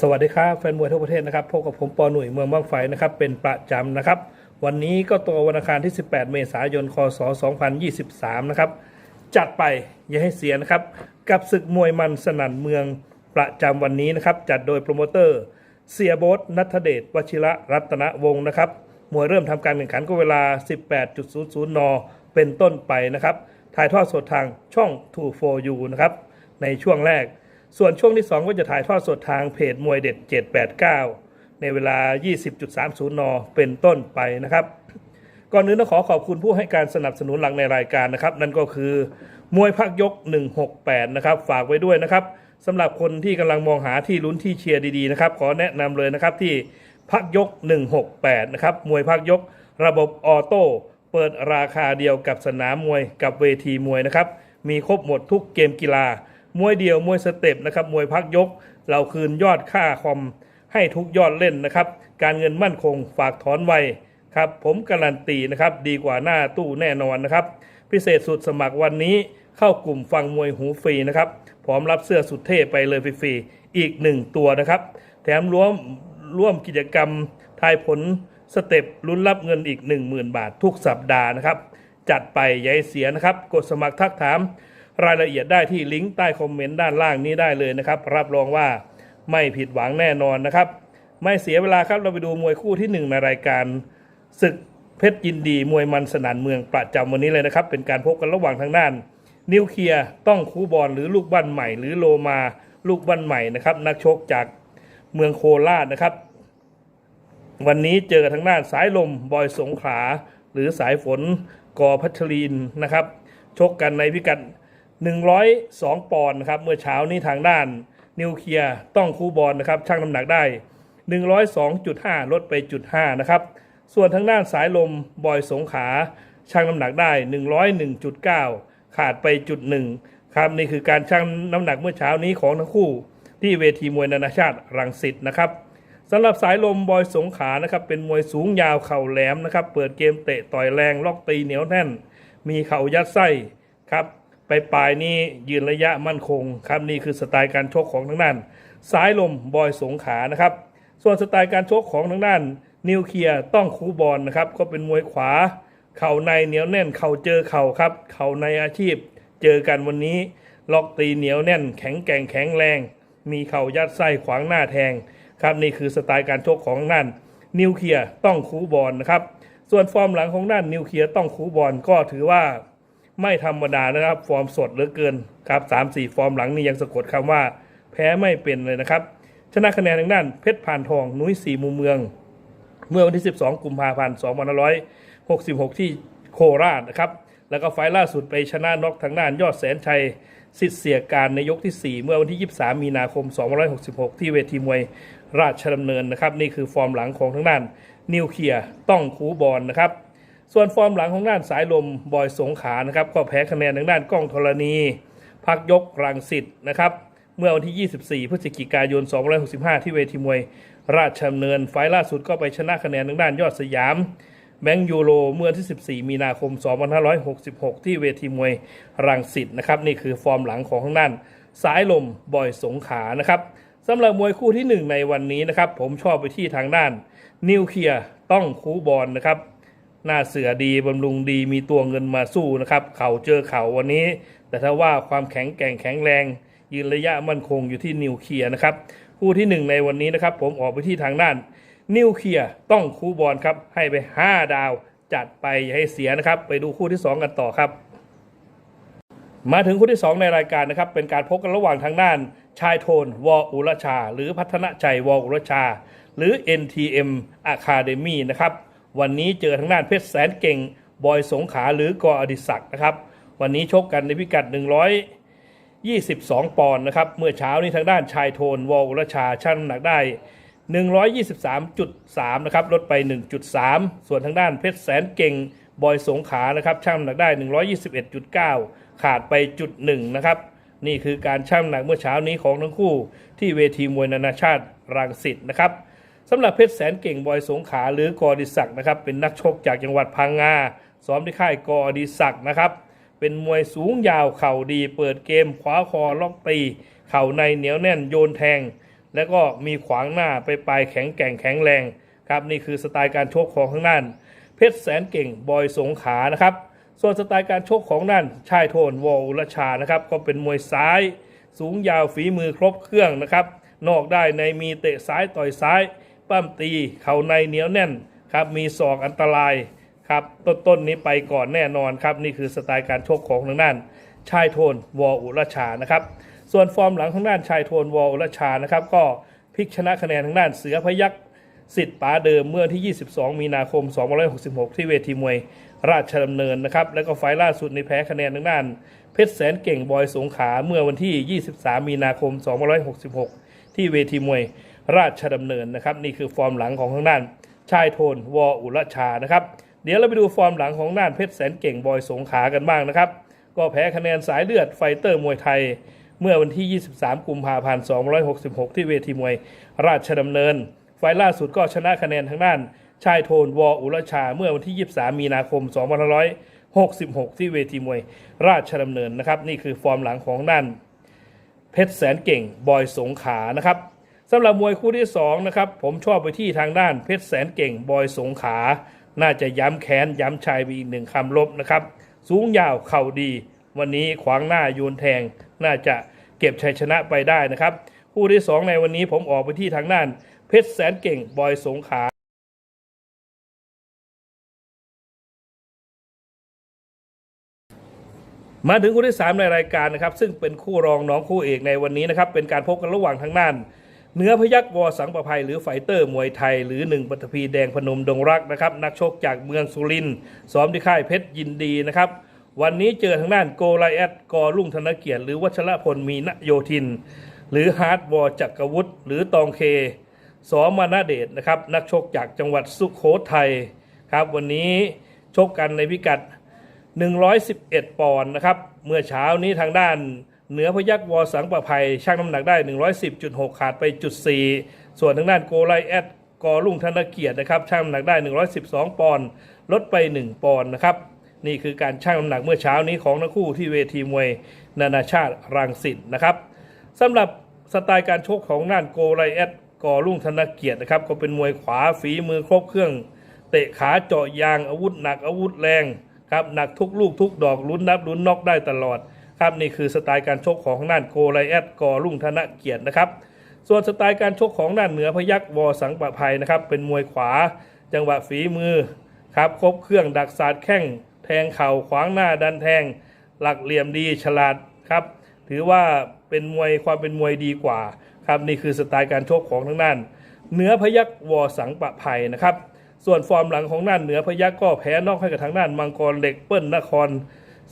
สวัสดีครับแฟนมวยทั่วประเทศนะครับพบกับผมปอหนุ่ยเมืองบ้างไฟนะครับเป็นประจำนะครับ วันนี้ก็ตัววันอังคารที่ 18 เมษายนคศ 2023 นะครับ จัดไปอย่าให้เสียนะครับ กับศึกมวยมันสนั่นเมืองประจำวันนี้นะครับ จัดโดยโปรโมเตอร์ เสียโบสนัทเดชวชิระรัตนวงศ์นะครับมวยเริ่มทำการแข่งขันก็เวลา 18.00 น เป็นต้นไปนะครับถ่ายทอดสดทางช่อง 2 4 u นะครับในช่วงแรก ส่วนช่วงที่ 2 ก็จะถ่ายทอดสดทางเพจมวยเด็ด 789 ในเวลา 20.30 น เป็นต้นไปนะครับ ก่อนอื่นต้องขอขอบคุณผู้ให้การสนับสนุนหลักในรายการนะครับ นั่นก็คือ มวยพักยก 168 นะครับ ฝากไว้ด้วยนะครับสำหรับคนที่กำลังมองหาที่ลุ้นที่เชียร์ดีๆนะครับ ขอแนะนำเลยนะครับที่พักยก 168 นะครับ มวยพักยก ระบบออโต้ เปิดราคาเดียวกับสนามมวยกับเวทีมวยนะครับ มีครบหมดทุกเกมกีฬา มวยเดียวมวยสเต็ปนะครับมวยพักยก เราคืนยอดค่าคอมให้ทุกยอดเล่นนะครับ การเงินมั่นคงฝากถอนไวครับผมการันตีนะครับดีกว่าหน้าตู้แน่นอนนะครับ พิเศษสุดสมัครวันนี้เข้ากลุ่มฟังมวยหูฟรีนะครับพร้อมรับเสื้อสุดเท่ไปเลยฟรีๆอีกหนึ่งตัวนะครับ แถมร่วมร่วมกิจกรรมทายผลสเต็ปลุ้นรับเงินอีก 10,000 บาททุกสัปดาห์นะครับ จัดไปยาให้เสียนะครับ กดสมัครทักถาม รายละเอียดได้ที่ลิงก์ใต้คอมเมนต์ด้านล่างนี้ได้เลยนะครับ รับรองว่าไม่ผิดหวังแน่นอนนะครับ ไม่เสียเวลาครับเราไปดูมวยคู่ที่หนึ่งในรายการศึกเพชรยินดี มวยมันสนานเมืองประจำวันนี้เลยนะครับ เป็นการพบกันระหว่างทางด้าน นิวเคลียร์ต้องคูบอลหรือลูกบ้านใหม่ หรือโลมาลูกบ้านใหม่นะครับนักชกจากเมืองโคราชนะครับ วันนี้เจอทางด้านสายลมบอยสงขลาหรือสายฝนกอพัชรีนนะครับ ชกกันในพิกัด 102 ปอนด์นะครับเมื่อเช้านี้ทางด้านนิวเคลียร์ต้องคูบอลนะครับชั่งน้ำหนักได้ 102.5 ลดไปจุด5นะครับส่วนทางด้านสายลมบอยสงขาชั่งน้ำหนักได้ 101.9 ขาดไปจุดหนึ่งครับนี่คือการชั่งน้ำหนักเมื่อเช้านี้ของทั้งคู่ ที่เวทีมวยนานาชาติรังสิตนะครับสำหรับสายลมบอยสงขานะครับเป็นมวยสูงยาวเข่าแหลมนะครับเปิดเกมเตะต่อยแรงล็อกตีเหนียวแน่น มีเข่ายัดไส้ครับ ไปปลายนี้ยืนระยะมั่นคงครับนี่คือสไตล์การชกของทางด้านสายลมบอยสงขานะครับ ส่วนสไตล์การชกของทางด้านนิวเคลียร์ต้องคูบอลนะครับ ก็เป็นมวยขวา เข่าในเหนียวแน่น เข่าเจอเข่าครับ เข่าในอาชีพ เจอกันวันนี้ ล็อกตีเหนียวแน่น แข็งแกร่งแข็งแรง มีเข่ายัดไส้ขวางหน้าแทง ครับนี่คือสไตล์การชกของด้านนิวเคลียร์ต้องคูบอลนะครับ ส่วนฟอร์มหลังของด้านนิวเคลียร์ต้องคูบอลก็ถือว่า ไม่ธรรมดานะครับ ฟอร์มสดเหลือเกินครับสามสี่ฟอร์มหลังนี่ยังสะกดคำว่า แพ้ไม่เป็นเลยนะครับ ชนะคะแนนทางด้านเพชรพานทองนุ้ยสี่มุมเมือง เมื่อวันที่ 12 กุมภาพันธ์2566 ที่โคราชนะครับ แล้วก็ไฟล์ล่าสุดไปชนะน็อกทางด้านยอดแสนชัยสิทธิ์เสียการในยกที่ 4 เมื่อวันที่ 23 มีนาคม 2566 ที่เวทีมวยราชดำเนินนะครับ นี่คือฟอร์มหลังของทางด้านนิวเคลียร์ต้องคูบอลนะครับ ส่วนฟอร์มหลังของด้านสายลมบอยสงขานะครับก็แพ้คะแนนทางด้านกล้องธรณีพักยกรังสิตนะครับเมื่อวันที่ 24 พฤศจิกายน 2565 ที่เวทีมวย ราชดำเนิน ไฟล์ล่าสุดก็ไปชนะคะแนนทางด้านยอดสยาม แบงค์ยูโรเมื่อที่ 14 มีนาคม 2566 ที่เวทีมวยรังสิตนะครับนี่คือฟอร์มหลังของทางด้านสายลมบอยสงขานะครับสำหรับมวยคู่ที่ 1 ในวันนี้นะครับผมชอบไปที่ทางด้านนิวเคลียร์ต้องคูบอลนะครับ หน้าเสือดีบำรุงดีมีตัวเงินมาสู้นะครับ เข่าเจอเข่าวันนี้ แต่ถ้าว่าความแข็งแกร่งแข็งแรง ยืนระยะมั่นคงอยู่ที่นิวเคลียร์นะครับคู่ที่ 1 ในวันนี้นะครับ ผมออกไปที่ทางด้าน นิวเคลียร์ต้องคูบอลครับให้ไป 5 ดาว จัดไปอย่าให้เสียนะครับ ไปดูคู่ที่ 2 กันต่อครับ มาถึงคู่ที่ 2 ในรายการนะครับ เป็นการพบกันระหว่างทางด้าน ชายโทน วออุรชา หรือพัฒนชัย วออุรชา หรือ NTM Academy นะครับ วันนี้เจอทางด้านเพชรแสนเก่ง บอยสงขาหรือกออดิศักนะครับ วันนี้ชกกันในพิกัด 122 ปอนด์นะครับ เมื่อเช้านี้ทางด้านชายโทนวออุรชาชั่งน้ำหนักได้ 123.3 นะครับ ลดไป 1.3 ส่วนทางด้านเพชรแสนเก่ง บอยสงขานะครับชั่งน้ำหนักได้ 121.9 ขาดไปจุดหนึ่งนะครับนี่คือการชั่งน้ำหนักเมื่อเช้านี้ของทั้งคู่ที่เวทีมวยนานาชาติรังสิตนะครับ สำหรับเพชรแสนเก่งบอยสงขาหรือกอดิศักนะครับเป็นนักชกจากจังหวัดพังงาซ้อมที่ค่ายกอดิศักนะครับเป็นมวยสูงยาวเข่าดี เปิดเกมขวาคอล็อกตีเข่าในเหนียวแน่นโยนแทง แล้วก็มีขวางหน้าไปปลายแข็งแกร่งแข็งแรงครับนี่คือสไตล์การชกของทางด้าน เพชรแสนเก่งบอยสงขานะครับส่วนสไตล์การชกของนั่นชายโทนวอลรชานะครับก็เป็นมวยซ้าย สูงยาวฝีมือครบเครื่องนะครับนอกได้ในมีเตะซ้ายต่อยซ้าย ปั้มตีเข่าในเหนียวแน่นครับมีศอกอันตรายครับต้นต้นนี้ไปก่อนแน่นอนครับนี่คือสไตล์การชกของทางด้านชายโทนวอลอุรชานะครับส่วนฟอร์มหลังทางด้านชายโทนวอลอุรชานะครับก็พลิกชนะคะแนนทางด้านเสือพยักสิทธิ์ป๋าเดิมเมื่อที่ 22 มีนาคม 2566 ที่เวทีมวยราชดำเนินนะครับ แล้วก็ไฟล์ล่าสุดในแพ้คะแนนทางด้าน เพชรแสนเก่งบอยสงขาเมื่อวันที่ 23 มีนาคม 2566 ที่เวทีมวย ราชดำเนินนะครับ นี่คือฟอร์มหลังของทางด้านชายโทนวออุรชานะครับ เดี๋ยวเราไปดูฟอร์มหลังของด้านเพชรแสนเก่งบอยสงขากันบ้างนะครับ ก็แพ้คะแนนสายเลือดไฟเตอร์มวยไทย เมื่อวันที่ 23 กุมภาพันธ์2566 ที่เวทีมวยราชดำเนิน ไฟล่าสุดก็ชนะคะแนนทางด้านชายโทนวออุรชา เมื่อวันที่ 23 มีนาคม 2566 ที่เวทีมวยราชดำเนินนะครับ นี่คือฟอร์มหลังของด้านเพชรแสนเก่งบอยสงขานะครับ สำหรับมวยคู่ที่2นะครับผมชอบไปที่ทางด้านเพชรแสนเก่งบอยสงขา น่าจะย้ำแค้นย้ำชัยไปอีกหนึ่งคำลบนะครับ สูงยาวเข่าดี วันนี้ขวางหน้าโยนแทง น่าจะเก็บชัยชนะไปได้นะครับ คู่ที่ 2 ในวันนี้ผมออกไปที่ทางด้าน เพชรแสนเก่งบอยสงขามาถึงคู่ที่ 3 ในรายการนะครับ ซึ่งเป็นคู่รองน้องคู่เอกในวันนี้นะครับ เป็นการพบกันระหว่างทางด้าน เนื้อพยักวอสังประภัยหรือไฟเตอร์มวยไทย หรือหนึ่งปัตภีแดงพนมดงรักนะครับนักชกจากเมืองสุรินทร์ซ้อมที่ค่ายเพชรยินดีนะครับ วันนี้เจอทางด้านโกไลแอดกอรุ่งธนเกียรติ หรือวัชรพลมีนโยธิน หรือฮาร์ดวอจักรวุฒิหรือตองเคสอมานาเดชนะครับนักชกจากจังหวัดสุโขทัยครับวันนี้ชกกันในพิกัด 111 ปอนด์นะครับเมื่อเช้านี้ทางด้าน เหนือพยักวอสังประภัยชั่งน้ำหนักได้ 110.6 ขาดไปจุด4ส่วนทางด้านโกไลแอดกอรุ่งธนเกียรตินะครับชั่งน้ำหนักได้ 112 ปอนด์ลดไป 1 ปอนด์นะครับนี่คือการชั่งน้ำหนักเมื่อเช้านี้ของทั้งคู่ที่เวทีมวยนานาชาติรังสิตนะครับสำหรับสไตล์การชกของน่านโกไลแอดกอรุ่งธนเกียรตินะครับก็เป็นมวยขวาฝีมือครบเครื่อง เตะขาเจาะยางอาวุธหนักอาวุธแรงครับหนักทุกลูกทุกดอกลุ้นนับลุ้นนอกได้ตลอด ครับนี่คือสไตล์การชกของน่านโกไลแอดกอรุ่งธนเกียรตินะครับ ส่วนสไตล์การชกของด้านเหนือพยักวอสังประภัยนะครับ เป็นมวยขวา จังหวะฝีมือครับครบเครื่องดักศาสตร์แข้งแทงเข่าขวางหน้าดันแทง หลักเหลี่ยมดีฉลาดครับ ถือว่าเป็นมวยความเป็นมวยดีกว่าครับนี่คือสไตล์การชกของทั้งด้านเหนือพยักวอสังประภัยนะครับ ส่วนฟอร์มหลังของด้านเหนือพยักก็แพ้นอกให้กับทางด้านมังกรเหล็กเปิ้ลนคร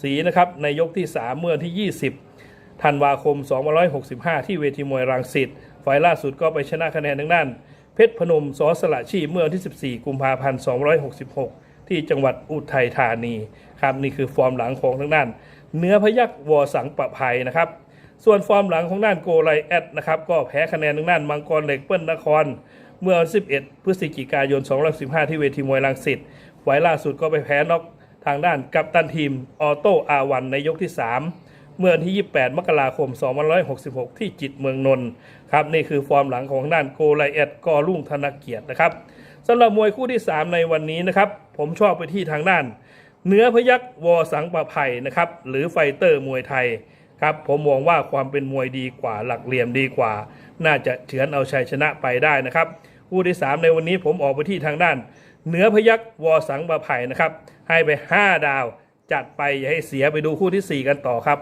ศรีนะครับในยกที่ 3 เมื่อที่ 20ธันวาคม 2565 ที่เวทีมวยรังสิตไฟล์ล่าสุดก็ไปชนะคะแนนทางด้าน เพชรพนมสอสละชีเมื่อวันที่ 14 กุมภาพันธ์ 2566 ที่จังหวัดอุทัยธานีครับนี่คือฟอร์มหลังของทางด้าน เนื้อพยักวอสังประภัยนะครับส่วนฟอร์มหลังของด้านโกไลแอดนะครับก็แพ้คะแนนทางด้านมังกรเหล็กเปิ้ลนคร เมื่อวัน11 พฤศจิกายน2015 ที่เวทีมวยรังสิตไฟล์ล่าสุดก็ไปแพ้น็อก ทางด้านกัปตันทีมออโต้อาวันในยกที่ 3 เมื่อวันที่ 28 มกราคม 2566 ที่จิตเมืองนนท์ครับนี่คือฟอร์มหลังของด้านโกไลแอดกอรุ่งธนเกียรตินะครับสำหรับมวยคู่ที่ 3 ในวันนี้นะครับ ผมชอบไปที่ทางด้านเนื้อพยักวอสังประภัยนะครับ หรือไฟเตอร์มวยไทยครับผมมองว่าความเป็นมวยดีกว่าหลักเหลี่ยมดีกว่า น่าจะเฉือนเอาชัยชนะไปได้นะครับ คู่ที่ 3 ในวันนี้ผมออกไปที่ทางด้าน เหนือพยักวอสังประภัยนะครับ ให้ไป 5 ดาว จัดไปอย่าให้เสียไปดูคู่ทีสี่ 4 กันต่อครับ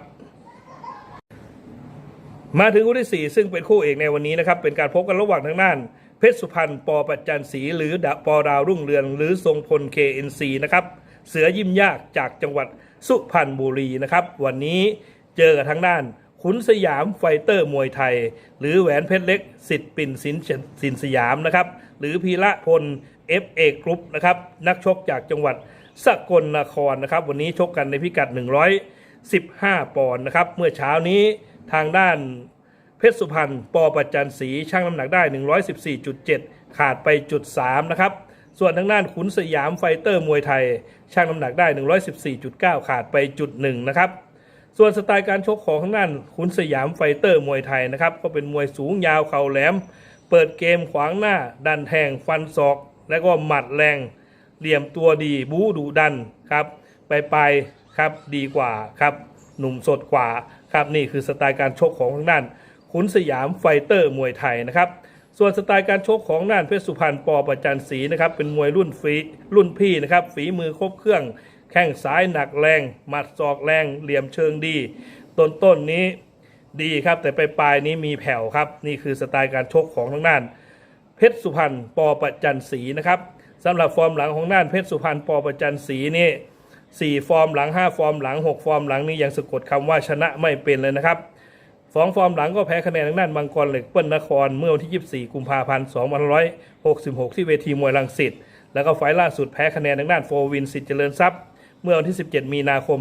มาถึงคู่ที่ 4 ซึ่งเป็นคู่เอกในวันนี้นะครับ เป็นการพบกันระหว่างทางด้าน เพชรสุพรรณปอปัจจันศรีหรือดปอดาวรุ่งเรือง หรือทรงพล KNC นะครับเสือยิ้มยากจากจังหวัดสุพรรณบุรีนะครับ วันนี้เจอกับทางด้านขุนสยามไฟเตอร์มวยไทย หรือแหวนเพชรเล็กสิทธิ์ปิ่นสินสินสยามนะครับ หรือพีระพล FA กรุ๊ปนะครับ นักชกจากจังหวัด สกลนครนะครับ วันนี้ชกกันในพิกัด 115 ปอนด์นะครับ เมื่อเช้านี้ทางด้านเพชรสุพรรณปอประจันศรีช่างน้ำหนักได้ 114.7 ขาดไปจุด3นะครับ ส่วนทางด้านขุนสยามไฟเตอร์มวยไทยช่างน้ำหนักได้ 114.9 ขาดไปจุด1นะครับส่วนสไตล์การชกของทางด้านขุนสยามไฟเตอร์มวยไทยนะครับ ก็เป็นมวยสูงยาวเข่าแหลม เปิดเกมขวางหน้า ดันแทงฟันศอก และก็หมัดแรง เหลี่ยมตัวดีบูดุดันครับไปไปครับดีกว่าครับหนุ่มสดกว่าครับนี่คือสไตล์การชกของทางด้านขุนสยามไฟเตอร์มวยไทยนะครับส่วนสไตล์การชกของน่านเพชรสุพรรณปอประจันศรีนะครับเป็นมวยรุ่นฝีรุ่นพี่นะครับฝีมือครบเครื่องแข้งซ้ายหนักแรง หมัดศอกแรง เหลี่ยมเชิงดี ต้นต้นนี้ดีครับ แต่ไปปลายนี้มีแผ่วครับ นี่คือสไตล์การชกของทางด้าน เพชรสุพรรณปอประจันศรีนะครับ สำหรับฟอร์มหลังของน่านเพชรสุพรรณปอประจันศรีนี่สี่ฟอร์มหลังห้าฟอร์มหลังหกฟอร์มหลังนี่ยังสะกดคำว่าชนะไม่เป็นเลยนะครับสองฟอร์มหลังก็แพ้คะแนนทางด้านบางกรเหล็กเปิ้ลนครเมื่อวันที่ 24 กุมภาพันธ์ 2566 ที่เวทีมวยลังสิตแล้วก็ไฟล์ล่าสุดแพ้คะแนนทางด้านโฟวินสิทธิ์เจริญทรัพย์เมื่อวันที่ 17 มีนาคม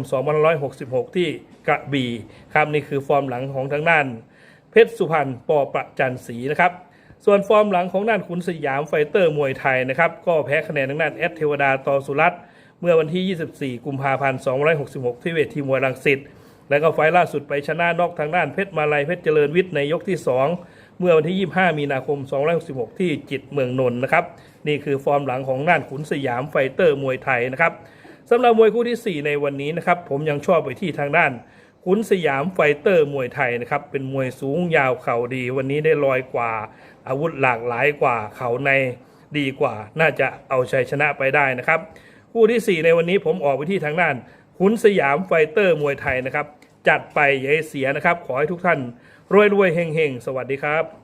2566 ที่กระบี่ครับนี่คือฟอร์มหลังของทางด้าน เพชรสุพรรณปอประจันศรีนะครับ ส่วนฟอร์มหลังของด้านขุนสยามไฟเตอร์มวยไทยนะครับก็แพ้คะแนนทางด้านแอดเทวดาตอสุรัตเมื่อวันที่ 24 กุมภาพันธ์2566 ที่เวทีมวยลังสิตแล้วก็ไฟล์ล่าสุดไปชนะนอกทางด้านเพชรมาลัยเพชรเจริญวิทย์ในยกที่ 2 เมื่อวันที่ 25 มีนาคม 2566 ที่จิตเมืองนนท์นะครับนี่คือฟอร์มหลังของด้านขุนสยามไฟเตอร์มวยไทยนะครับสำหรับมวยคู่ที่ 4 ในวันนี้นะครับผมยังชอบไปที่ทางด้าน ขุนสยามไฟเตอร์มวยไทยนะครับ เป็นมวยสูงยาวเข่าดี วันนี้ได้ลอยกว่า อาวุธหลากหลายกว่า เข่าในดีกว่า น่าจะเอาชัยชนะไปได้นะครับ คู่ที่ 4 ในวันนี้ผมออกไปที่ทางด้าน ขุนสยามไฟเตอร์มวยไทยนะครับ จัดไปอย่าเสียนะครับ ขอให้ทุกท่านรวยรวยเฮงเฮงสวัสดีครับ